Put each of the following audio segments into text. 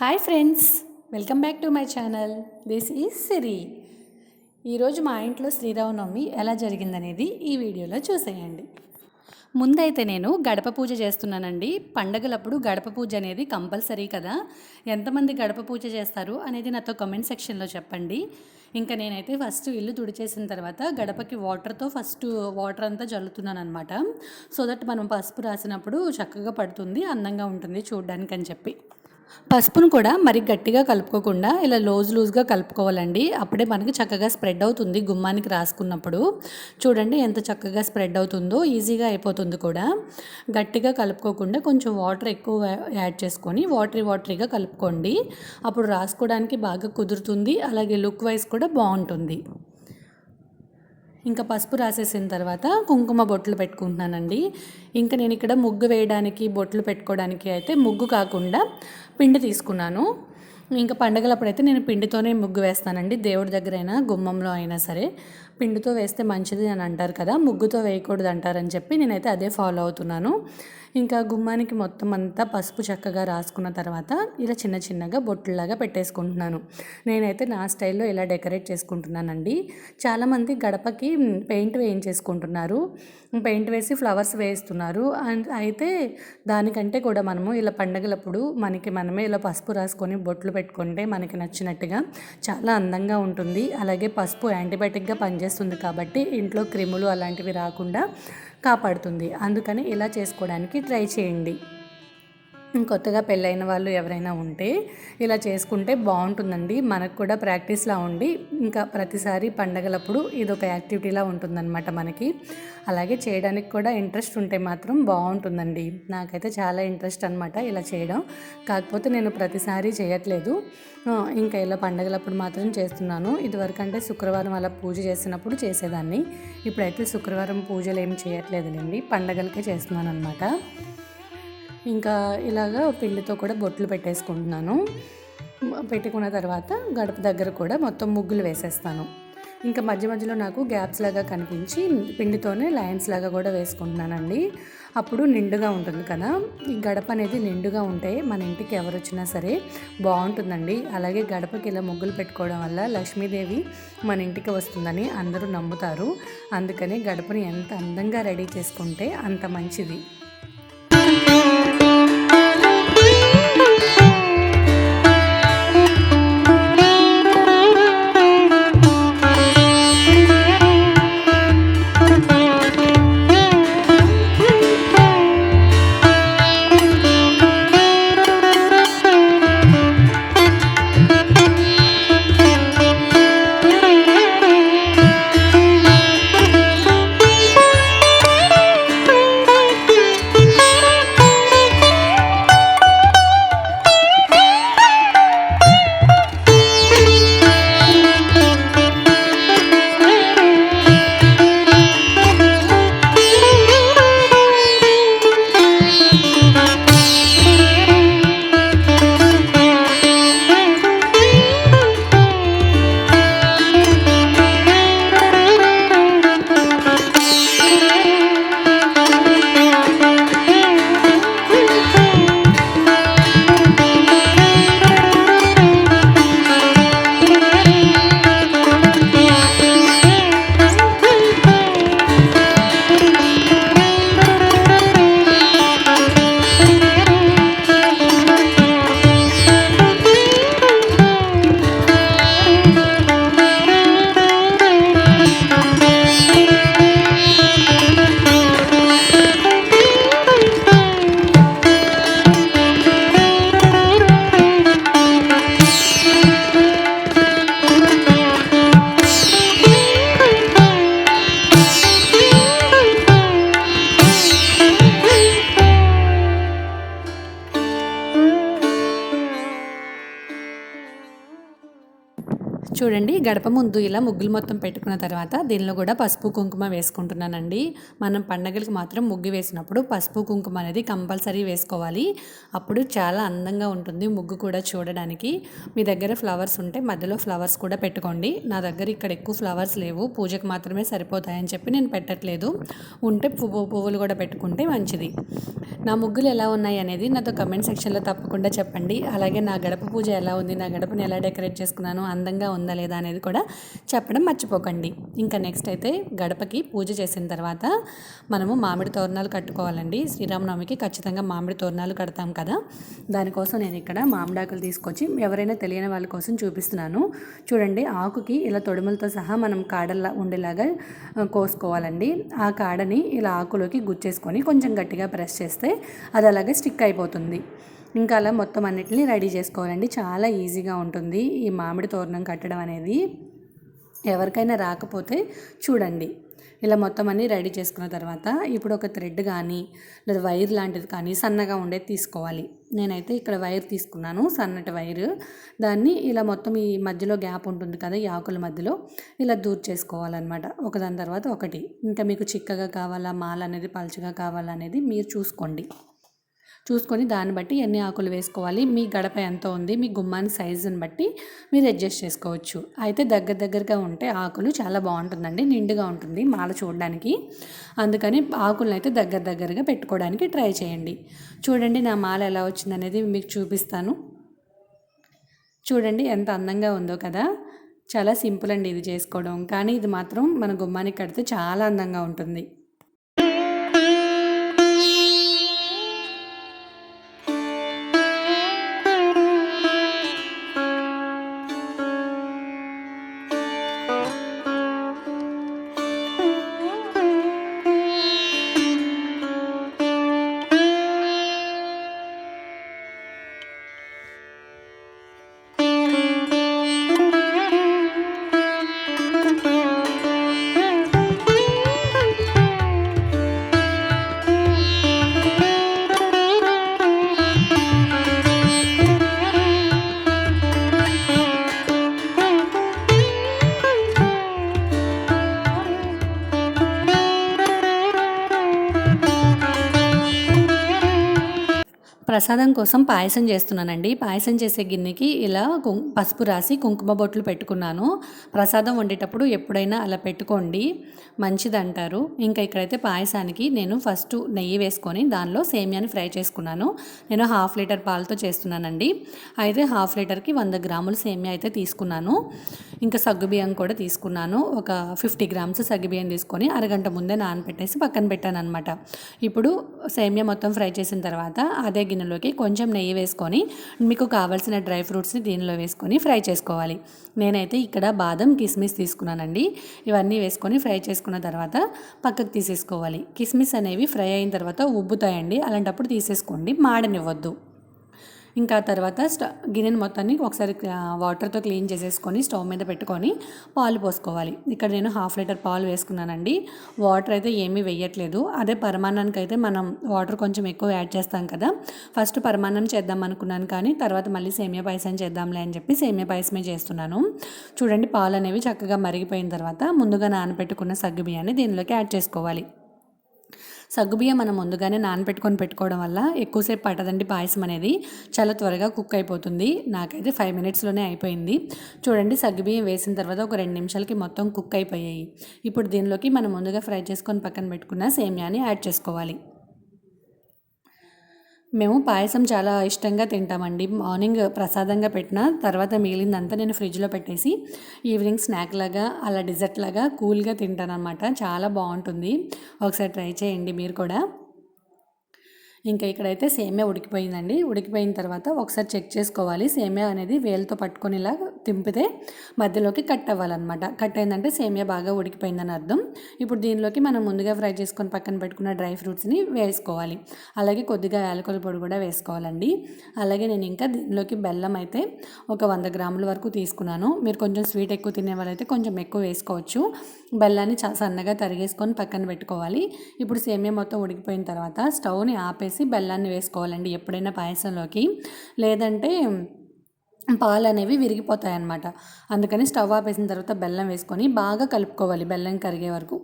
Hi friends welcome back to my channel this is Siri ఈరోజు మా ఇంట్లో శ్రీరామనవమి ఎలా జరిగిందనేది ఈ వీడియోలో చూసేయండి. ముందైతే నేను గడప పూజ చేస్తున్నానండి. పండగలప్పుడు గడప పూజ అనేది కంపల్సరీ కదా. ఎంతమంది గడప పూజ చేస్తారు అనేది నాతో కమెంట్ సెక్షన్లో చెప్పండి. ఇంకా నేనైతే ఫస్ట్ ఇల్లు తుడిచేసిన తర్వాత గడపకి వాటర్తో ఫస్ట్ వాటర్ అంతా జల్లుతున్నాను అనమాట సో దట్ మనం పసుపు రాసినప్పుడు చక్కగా పడుతుంది అందంగా ఉంటుంది చూడడానికి అని చెప్పి. పసుపును కూడా మరి గట్టిగా కలుపుకోకుండా ఇలా లూజ్ లూజ్గా కలుపుకోవాలండి. అప్పుడే మనకి చక్కగా స్ప్రెడ్ అవుతుంది గుమ్మానికి రాసుకున్నప్పుడు. చూడండి ఎంత చక్కగా స్ప్రెడ్ అవుతుందో ఈజీగా అయిపోతుంది కూడా. గట్టిగా కలుపుకోకుండా కొంచెం వాటర్ ఎక్కువ యాడ్ చేసుకొని వాటరీ వాటరీగా కలుపుకోండి. అప్పుడు రాసుకోవడానికి బాగా కుదురుతుంది. అలాగే లుక్ వైజ్ కూడా బాగుంటుంది. ఇంకా పసుపు రాసేసిన తర్వాత కుంకుమ బొట్లు పెట్టుకుంటున్నానండి. ఇంకా నేను ఇక్కడ ముగ్గు వేయడానికి బొట్లు పెట్టుకోవడానికి అయితే ముగ్గు కాకుండా పిండి తీసుకున్నాను. ఇంకా పండగలప్పుడైతే నేను పిండితోనే ముగ్గు వేస్తానండి. దేవుడి దగ్గర అయినా గుమ్మంలో అయినా సరే. పిండితో వేస్తే మంచిది అని అంటారు కదా ముగ్గుతో వేయకూడదు అంటారని చెప్పి నేనైతే అదే ఫాలో అవుతున్నాను. ఇంకా గుమ్మానికి మొత్తం అంతా పసుపు చక్కగా రాసుకున్న తర్వాత ఇలా చిన్న చిన్నగా బొట్టులాగా పెట్టేసుకుంటున్నాను. నేనైతే నా స్టైల్లో ఇలా డెకరేట్ చేసుకుంటున్నానండి. చాలామంది గడపకి పెయింట్ వేయించేసుకుంటున్నారు. పెయింట్ వేసి ఫ్లవర్స్ వేస్తున్నారు అండ్ అయితే దానికంటే కూడా మనము ఇలా పండగలప్పుడు మనకి మనమే ఇలా పసుపు రాసుకొని బొట్లు పెట్టుకుంటే మనకి నచ్చినట్టుగా చాలా అందంగా ఉంటుంది. అలాగే పసుపు యాంటీబయాటిక్గా పనిచేస్తుంది. కాబట్టి ఇంట్లో క్రిములు అలాంటివి రాకుండా కాపాడుతుంది. అందుకని ఇలా చేసుకోవడానికి ట్రై చేయండి. కొత్తగా పెళ్ళైన వాళ్ళు ఎవరైనా ఉంటే ఇలా చేసుకుంటే బాగుంటుందండి. మనకు కూడా ప్రాక్టీస్లా ఉండి ఇంకా ప్రతిసారి పండగలప్పుడు ఇది ఒక యాక్టివిటీలా ఉంటుందన్నమాట మనకి. అలాగే చేయడానికి కూడా ఇంట్రెస్ట్ ఉంటే మాత్రం బాగుంటుందండి. నాకైతే చాలా ఇంట్రెస్ట్ అనమాట ఇలా చేయడం. కాకపోతే నేను ప్రతిసారి చేయట్లేదు. ఇంకా ఇలా పండగలప్పుడు మాత్రం చేస్తున్నాను. ఇదివరకు అంటే శుక్రవారం అలా పూజ చేసినప్పుడు చేసేదాన్ని. ఇప్పుడైతే శుక్రవారం పూజలు ఏమి చేయట్లేదులేండి. పండగలకే చేస్తున్నాను అనమాట ఇంకా ఇలాగా పిండితో కూడా బొట్లు పెట్టేసుకుంటున్నాను. పెట్టుకున్న తర్వాత గడప దగ్గర కూడా మొత్తం ముగ్గులు వేసేస్తాను. ఇంకా మధ్య మధ్యలో నాకు గ్యాప్స్ లాగా కనిపించి పిండితోనే లైన్స్ లాగా కూడా వేసుకుంటున్నానండి. అప్పుడు నిండుగా ఉంటుంది కదా. ఈ గడప అనేది నిండుగా ఉంటే మన ఇంటికి ఎవరు వచ్చినా సరే బాగుంటుందండి. అలాగే గడపకి ఇలా ముగ్గులు పెట్టుకోవడం వల్ల లక్ష్మీదేవి మన ఇంటికి వస్తుందని అందరూ నమ్ముతారు. అందుకని గడపని ఎంత అందంగా రెడీ చేసుకుంటే అంత మంచిది. గడప ముందు ఇలా ముగ్గులు మొత్తం పెట్టుకున్న తర్వాత దీనిలో కూడా పసుపు కుంకుమ వేసుకుంటున్నానండి. మనం పండగలకు మాత్రం ముగ్గు వేసినప్పుడు పసుపు కుంకుమ అనేది కంపల్సరీ వేసుకోవాలి. అప్పుడు చాలా అందంగా ఉంటుంది ముగ్గు కూడా చూడడానికి. మీ దగ్గర ఫ్లవర్స్ ఉంటే మధ్యలో ఫ్లవర్స్ కూడా పెట్టుకోండి. నా దగ్గర ఇక్కడ ఎక్కువ ఫ్లవర్స్ లేవు. పూజకు మాత్రమే సరిపోతాయని చెప్పి నేను పెట్టట్లేదు. ఉంటే పువ్వు పువ్వులు కూడా పెట్టుకుంటే మంచిది. నా ముగ్గులు ఎలా ఉన్నాయి అనేది నాతో కమెంట్ సెక్షన్లో తప్పకుండా చెప్పండి. అలాగే నా గడప పూజ ఎలా ఉంది? నా గడపని ఎలా డెకరేట్ చేసుకున్నాను? అందంగా ఉందా లేదా అనేది కూడా చెప్పడం మర్చిపోకండి. ఇంకా నెక్స్ట్ అయితే గడపకి పూజ చేసిన తర్వాత మనము మామిడి తోరణాలు కట్టుకోవాలండి. శ్రీరామనవమికి ఖచ్చితంగా మామిడి తోరణాలు కడతాం కదా. దానికోసం నేను ఇక్కడ మామిడాకులు తీసుకొచ్చి ఎవరైనా తెలియని వాళ్ళ కోసం చూపిస్తున్నాను. చూడండి ఆకుకి ఇలా తొడుములతో సహా మనం కాడల్లా ఉండేలాగా కోసుకోవాలండి. ఆ కాడని ఇలా ఆకులోకి గుచ్చేసుకొని కొంచెం గట్టిగా ప్రెస్ చేస్తే అది అలాగే స్టిక్ అయిపోతుంది. ఇంకా అలా మొత్తం అన్నిటిని రెడీ చేసుకోవాలండి. చాలా ఈజీగా ఉంటుంది ఈ మామిడి తోరణం కట్టడం అనేది. ఎవరికైనా రాకపోతే చూడండి. ఇలా మొత్తం అన్నీ రెడీ చేసుకున్న తర్వాత ఇప్పుడు ఒక థ్రెడ్ కానీ లేదా వైర్ లాంటిది కానీ సన్నగా ఉండేది తీసుకోవాలి. నేనైతే ఇక్కడ వైర్ తీసుకున్నాను సన్నటి వైర్. దాన్ని ఇలా మొత్తం ఈ మధ్యలో గ్యాప్ ఉంటుంది కదా ఈ ఆకుల మధ్యలో ఇలా దూర్ చేసుకోవాలన్నమాట. ఒకదాని తర్వాత ఒకటి. ఇంకా మీకు చిక్కగా కావాలా మాల అనేది పలుచగా కావాలా అనేది మీరు చూసుకోండి. చూసుకొని దాన్ని బట్టి ఎన్ని ఆకులు వేసుకోవాలి మీ గడప ఎంత ఉంది మీ గుమ్మాని సైజుని బట్టి మీరు అడ్జస్ట్ చేసుకోవచ్చు. అయితే దగ్గర దగ్గరగా ఉంటే ఆకులు చాలా బాగుంటుందండి నిండుగా ఉంటుంది మాల చూడడానికి. అందుకని ఆకులను అయితే దగ్గర దగ్గరగా పెట్టుకోవడానికి ట్రై చేయండి. చూడండి నా మాల ఎలా వచ్చిందనేది మీకు చూపిస్తాను. చూడండి ఎంత అందంగా ఉందో కదా. చాలా సింపుల్ అండి ఇది చేసుకోవడం. కానీ ఇది మాత్రం మన గుమ్మానికి కడితే చాలా అందంగా ఉంటుంది. ప్రసాదం కోసం పాయసం చేస్తున్నానండి. పాయసం చేసే గిన్నెకి ఇలా కుం పసుపు రాసి కుంకుమ బొట్లు పెట్టుకున్నాను. ప్రసాదం వండేటప్పుడు ఎప్పుడైనా అలా పెట్టుకోండి. మంచిదంటారు. ఇంకా ఇక్కడైతే పాయసానికి నేను ఫస్ట్ నెయ్యి వేసుకొని దానిలో సేమియాని ఫ్రై చేసుకున్నాను. నేను హాఫ్ లీటర్ పాలతో చేస్తున్నానండి. అయితే హాఫ్ లీటర్కి వంద గ్రాములు సేమియా అయితే తీసుకున్నాను. ఇంకా సగ్గుబియ్యం కూడా తీసుకున్నాను. ఒక ఫిఫ్టీ గ్రామ్స్ సగ్గుబియ్యం తీసుకొని అరగంట ముందే నానబెట్టేసి పక్కన పెట్టాను అనమాట ఇప్పుడు సేమియా మొత్తం ఫ్రై చేసిన తర్వాత అదే గిన్నెలోకి కొంచెం నెయ్యి వేసుకొని మీకు కావాల్సిన డ్రై ఫ్రూట్స్ని దీనిలో వేసుకొని ఫ్రై చేసుకోవాలి. నేనైతే ఇక్కడ బాదం కిస్మిస్ తీసుకున్నానండి. ఇవన్నీ వేసుకొని ఫ్రై చేసుకున్న తర్వాత పక్కకు తీసేసుకోవాలి. కిస్మిస్ అనేవి ఫ్రై అయిన తర్వాత ఉబ్బుతాయండి. అలాంటప్పుడు తీసేసుకోండి. మాడనివ్వద్దు. ఇంకా తర్వాత స్ట గిన్నెని మొత్తాన్ని ఒకసారి వాటర్తో క్లీన్ చేసేసుకొని స్టవ్ మీద పెట్టుకొని పాలు పోసుకోవాలి. ఇక్కడ నేను హాఫ్ లీటర్ పాలు వేసుకున్నానండి. వాటర్ అయితే ఏమీ వేయట్లేదు. అదే పరమాన్నానికి అయితే మనం వాటర్ కొంచెం ఎక్కువ యాడ్ చేస్తాం కదా. ఫస్ట్ పరమాన్నం చేద్దాం అనుకున్నాను కానీ తర్వాత మళ్ళీ సేమియా పాయసం చేద్దాంలే అని చెప్పి సేమియా పాయసమే చేస్తున్నాను. చూడండి పాలు అనేవి చక్కగా మరిగిపోయిన తర్వాత ముందుగా నానబెట్టుకున్న సగ్గు బియ్యాన్ని దీనిలోకి యాడ్ చేసుకోవాలి. సగ్గుబియ్యం మనం ముందుగానే నానబెట్టుకొని పెట్టుకోవడం వల్ల ఎక్కువసేపు పట్టదండి పాయసం అనేది. చాలా త్వరగా కుక్ అయిపోతుంది. నాకైతే ఫైవ్ మినిట్స్లోనే అయిపోయింది. చూడండి సగ్గుబియ్యం వేసిన తర్వాత ఒక రెండు నిమిషాలకి మొత్తం కుక్ అయిపోయాయి. ఇప్పుడు దీనిలోకి మనం ముందుగా ఫ్రై చేసుకొని పక్కన పెట్టుకున్న సేమియాని యాడ్ చేసుకోవాలి. మేము పాయసం చాలా ఇష్టంగా తింటామండి. మార్నింగ్ ప్రసాదంగా పెట్టిన తర్వాత మిగిలిందంతా నేను ఫ్రిడ్జ్లో పెట్టేసి ఈవినింగ్ స్నాక్ లాగా అలా డిజర్ట్ లాగా కూల్గా తింటానమాట చాలా బాగుంటుంది. ఒకసారి ట్రై చేయండి మీరు కూడా. ఇంకా ఇక్కడైతే సేమే ఉడికిపోయిందండి. ఉడికిపోయిన తర్వాత ఒకసారి చెక్ చేసుకోవాలి. సేమ్యా అనేది వేలతో పట్టుకునేలా తింపితే మధ్యలోకి కట్ అవ్వాలన్నమాట. కట్ అయిందంటే సేమియా బాగా ఉడికిపోయిందని అర్థం. ఇప్పుడు దీనిలోకి మనం ముందుగా ఫ్రై చేసుకొని పక్కన పెట్టుకున్న డ్రై ఫ్రూట్స్ని వేసుకోవాలి. అలాగే కొద్దిగా యాలకుల పొడి కూడా వేసుకోవాలండి. అలాగే నేను ఇంకా దీనిలోకి బెల్లం అయితే ఒక వంద గ్రాముల వరకు తీసుకున్నాను. మీరు కొంచెం స్వీట్ ఎక్కువ తినే వాళ్ళైతే కొంచెం ఎక్కువ వేసుకోవచ్చు. బెల్లాన్ని చా సన్నగా తరిగేసుకొని పక్కన పెట్టుకోవాలి. ఇప్పుడు సేమియా మొత్తం ఉడికిపోయిన తర్వాత స్టవ్ని ఆపేసి బెల్లాన్ని వేసుకోవాలండి ఎప్పుడైనా పాయసంలోకి. లేదంటే పాలు అనేవి విరిగిపోతాయి అన్నమాట అందుకని స్టవ్ ఆపేసిన తర్వాత బెల్లం వేసుకొని బాగా కలుపుకోవాలి బెల్లం కరిగే వరకు.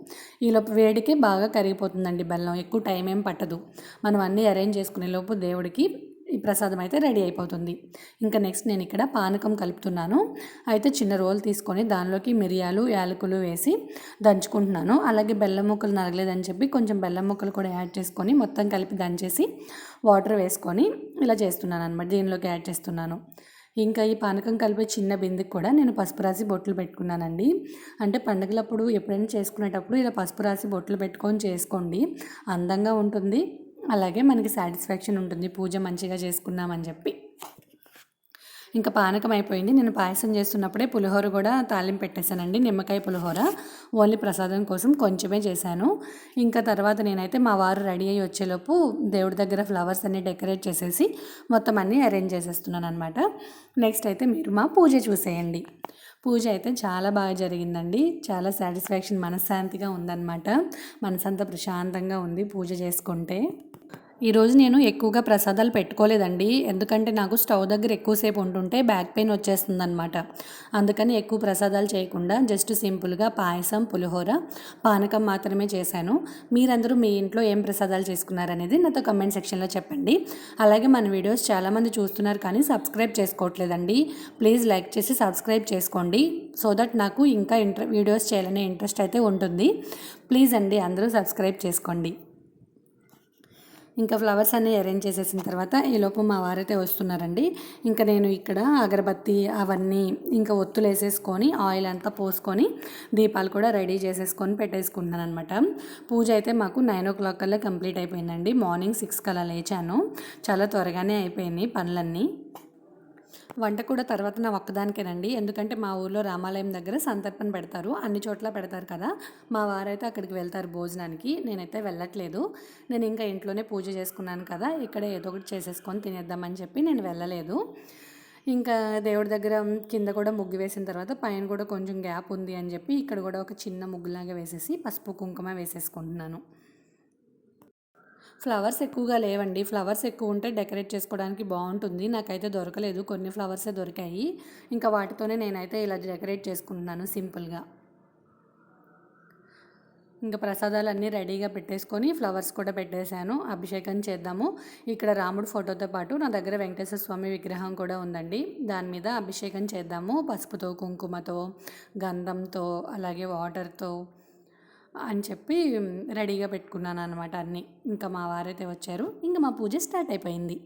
ఈలోపు వేడికి బాగా కరిగిపోతుందండి బెల్లం ఎక్కువ టైం ఏం పట్టదు. మనం అన్నీ అరేంజ్ చేసుకునే లోపు దేవుడికి ఈ ప్రసాదం అయితే రెడీ అయిపోతుంది. ఇంకా నెక్స్ట్ నేను ఇక్కడ పానకం కలుపుతున్నాను. అయితే చిన్న రోల్ తీసుకొని దానిలోకి మిరియాలు యాలకులు వేసి దంచుకుంటున్నాను. అలాగే బెల్లం ముక్కలు నరగలేదని చెప్పి కొంచెం బెల్లం ముక్కలు కూడా యాడ్ చేసుకొని మొత్తం కలిపి దంచేసి వాటర్ వేసుకొని ఇలా చేస్తున్నాను అనమాట దీనిలోకి యాడ్ చేస్తున్నాను. ఇంకా ఈ పానకం కలిపే చిన్న బిందెకి కూడా నేను పసుపు రాసి బొట్లు పెట్టుకున్నానండి. అంటే పండుగలప్పుడు ఎప్పుడైనా చేసుకునేటప్పుడు ఇలా పసుపు రాసి బొట్లు పెట్టుకొని చేసుకోండి. అందంగా ఉంటుంది. అలాగే మనకి సాటిస్ఫాక్షన్ ఉంటుంది. పూజ మంచిగా చేసుకున్నామని చెప్పి. ఇంకా పానకం అయిపోయింది. నేను పాయసం చేస్తున్నప్పుడే పులిహోర కూడా తాలింపు పెట్టేశానండి. నిమ్మకాయ పులిహోర ఓన్లీ ప్రసాదం కోసం కొంచెమే చేశాను. ఇంకా తర్వాత నేనైతే మా వారు రెడీ అయ్యి వచ్చేలోపు దేవుడి దగ్గర ఫ్లవర్స్ అన్ని డెకరేట్ చేసేసి మొత్తం అన్నీ అరేంజ్ చేసేస్తున్నాను అనమాట నెక్స్ట్ అయితే మీరు మా పూజ చూసేయండి. పూజ అయితే చాలా బాగా జరిగిందండి. చాలా సాటిస్ఫాక్షన్ మనశ్శాంతిగా ఉందన్నమాట. మనసంతా ప్రశాంతంగా ఉంది పూజ చేసుకుంటే. ఈరోజు నేను ఎక్కువగా ప్రసాదాలు పెట్టుకోలేదండి. ఎందుకంటే నాకు స్టవ్ దగ్గర ఎక్కువసేపు ఉంటుంటే బ్యాక్ పెయిన్ వచ్చేస్తుంది అనమాట అందుకని ఎక్కువ ప్రసాదాలు చేయకుండా జస్ట్ సింపుల్గా పాయసం పులిహోర పానకం మాత్రమే చేశాను. మీరందరూ మీ ఇంట్లో ఏం ప్రసాదాలు చేసుకున్నారనేది నాతో కమెంట్ సెక్షన్లో చెప్పండి. అలాగే మన వీడియోస్ చాలామంది చూస్తున్నారు కానీ సబ్స్క్రైబ్ చేసుకోవట్లేదండి. ప్లీజ్ లైక్ చేసి సబ్స్క్రైబ్ చేసుకోండి. సో దట్ నాకు ఇంకా ఇంట్ర వీడియోస్ చేయాలనే ఇంట్రెస్ట్ అయితే ఉంటుంది. ప్లీజ్ అండి అందరూ సబ్స్క్రైబ్ చేసుకోండి. ఇంకా ఫ్లవర్స్ అన్నీ అరేంజ్ చేసేసిన తర్వాత ఈలోపు మా వారైతే వస్తున్నారండి. ఇంకా నేను ఇక్కడ అగరబత్తి అవన్నీ ఇంకా ఒత్తులు వేసేసుకొని ఆయిల్ అంతా పోసుకొని దీపాలు కూడా రెడీ చేసేసుకొని పెట్టేసుకుంటున్నాను అనమాట పూజ అయితే మాకు నైన్ ఓ క్లాక్ కల్లా కంప్లీట్ అయిపోయిందండి. మార్నింగ్ సిక్స్ కల్లా లేచాను. చాలా త్వరగానే అయిపోయింది పనులన్నీ. వంట కూడా తర్వాత నా ఒక్కదానికేనండి. ఎందుకంటే మా ఊర్లో రామాలయం దగ్గర సంతర్పణ పెడతారు. అన్ని చోట్ల పెడతారు కదా. మా వారైతే అక్కడికి వెళ్తారు భోజనానికి. నేనైతే వెళ్ళట్లేదు. నేను ఇంకా ఇంట్లోనే పూజ చేసుకున్నాను కదా. ఇక్కడ ఏదో ఒకటి చేసేసుకొని తినేద్దామని చెప్పి నేను వెళ్ళలేదు. ఇంకా దేవుడి దగ్గర కింద కూడా ముగ్గు వేసిన తర్వాత పైన కూడా కొంచెం గ్యాప్ ఉంది అని చెప్పి ఇక్కడ కూడా ఒక చిన్న ముగ్గులాగా వేసేసి పసుపు కుంకుమ వేసేసుకుంటున్నాను. ఫ్లవర్స్ ఎక్కువగా లేవండి. ఫ్లవర్స్ ఎక్కువ ఉంటే డెకరేట్ చేసుకోవడానికి బాగుంటుంది. నాకైతే దొరకలేదు. కొన్ని ఫ్లవర్సే దొరికాయి. ఇంకా వాటితోనే నేనైతే ఇలా డెకరేట్ చేసుకుంటున్నాను సింపుల్గా. ఇంకా ప్రసాదాలు అన్నీ రెడీగా పెట్టేసుకొని ఫ్లవర్స్ కూడా పెట్టేశాను. అభిషేకం చేద్దాము. ఇక్కడ రాముడు ఫోటోతో పాటు నా దగ్గర వెంకటేశ్వర స్వామి విగ్రహం కూడా ఉందండి. దాని మీద అభిషేకం చేద్దాము. పసుపుతో కుంకుమతో గంధంతో అలాగే వాటర్తో అని చెప్పి రెడీగా పెట్టుకున్నాను అనమాట అన్నీ. ఇంకా మా వారైతే వచ్చారు. ఇంకా మా పూజ స్టార్ట్ అయిపోయింది.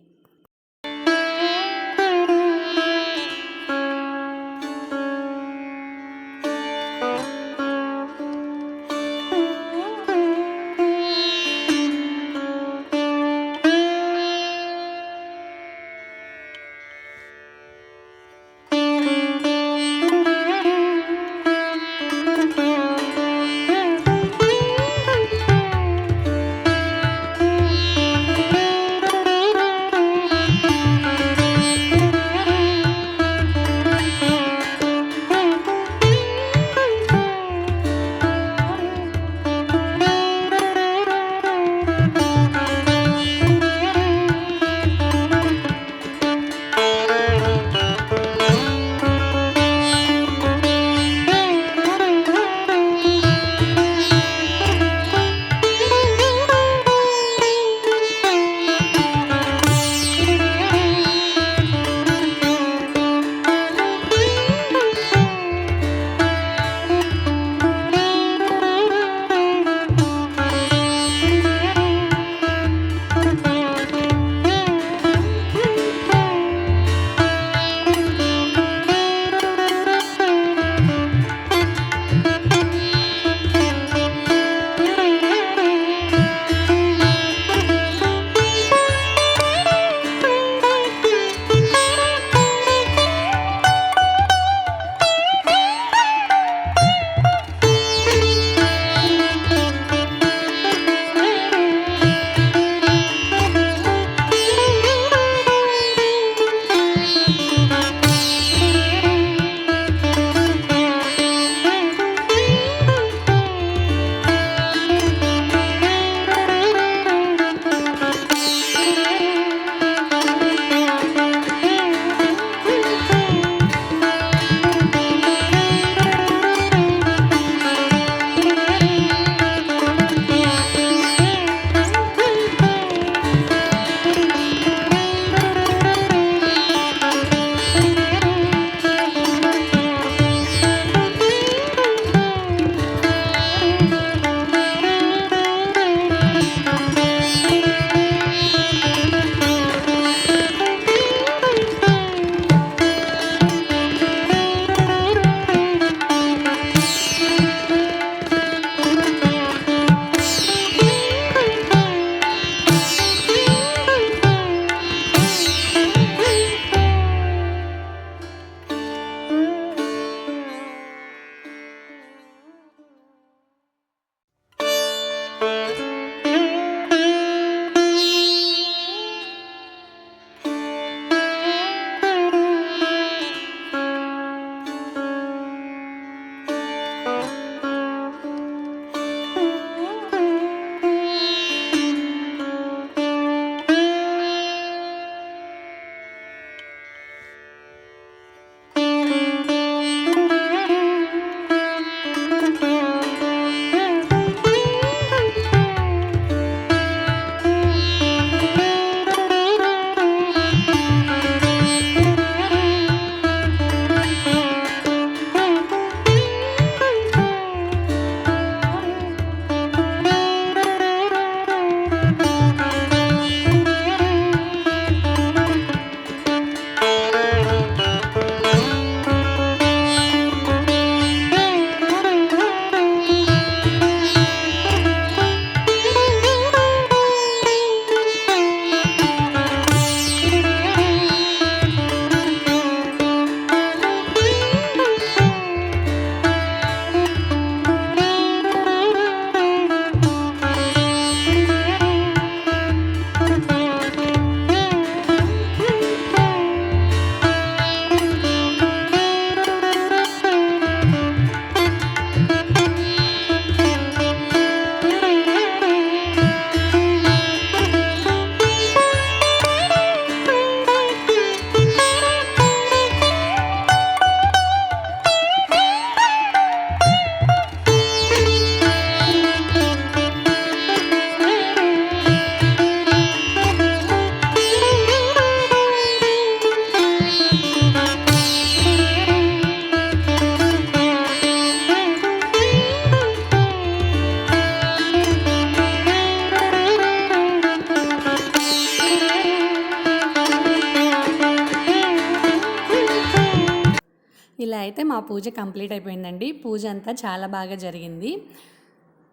పూజ కంప్లీట్ అయిపోయిందండి. పూజ అంతా చాలా బాగా జరిగింది.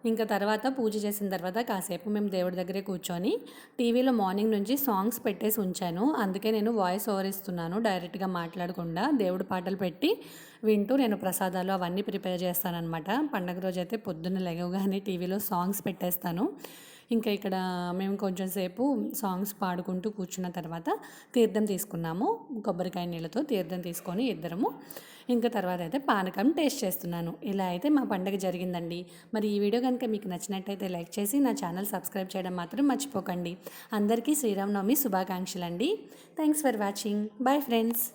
ఇంకా తర్వాత పూజ చేసిన తర్వాత కాసేపు మేము దేవుడి దగ్గరే కూర్చొని టీవీలో మార్నింగ్ నుంచి సాంగ్స్ పెట్టేసి ఉంచాను. అందుకే నేను వాయిస్ ఓవర్ ఇస్తున్నాను డైరెక్ట్గా మాట్లాడకుండా దేవుడి పాటలు పెట్టి వింటూ నేను ప్రసాదాలు అవన్నీ ప్రిపేర్ చేస్తానన్నమాట. పండగ రోజు అయితే పొద్దున్న లేవగానే టీవీలో సాంగ్స్ పెట్టేస్తాను. ఇంకా ఇక్కడ మేము కొంచెం సేపు సాంగ్స్ పాడుకుంటూ కూర్చున్న తర్వాత తీర్థం తీసుకున్నాము. కొబ్బరికాయ నీళ్ళతో తీర్థం తీసుకొని ఇద్దరము. ఇంకా తర్వాత అయితే పానకం టేస్ట్ చేస్తున్నాను. ఇలా అయితే మా పండగ జరిగిందండి. మరి ఈ వీడియో కనుక మీకు నచ్చినట్టయితే లైక్ చేసి నా ఛానల్ సబ్స్క్రైబ్ చేయడం మాత్రం మర్చిపోకండి. అందరికీ శ్రీరామనవమి శుభాకాంక్షలు అండి thanks for watching bye friends